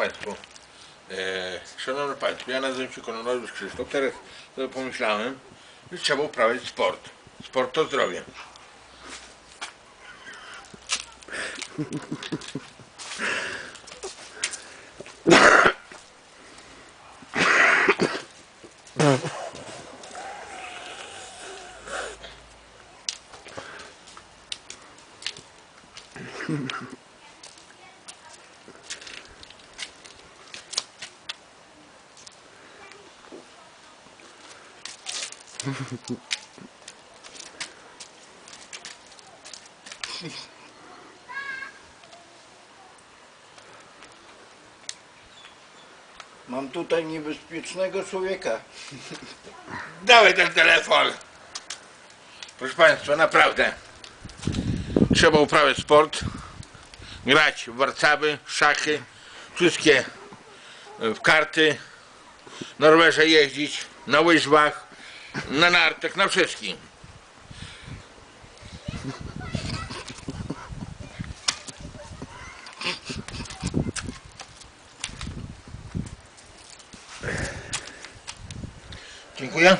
Państwu, e, Szanowni Państwo, ja nazywam się Kononowicz Krzysztof. Teraz sobie pomyślałem, że trzeba uprawiać sport. Sport to zdrowie. Mam tutaj niebezpiecznego człowieka. Dawaj ten telefon. Proszę Państwa, naprawdę. Trzeba uprawiać sport, grać w warcaby, szachy, wszystkie e, w karty, na rowerze jeździć, na łyżwach, na nartach, na wszystkim. Dziękuję.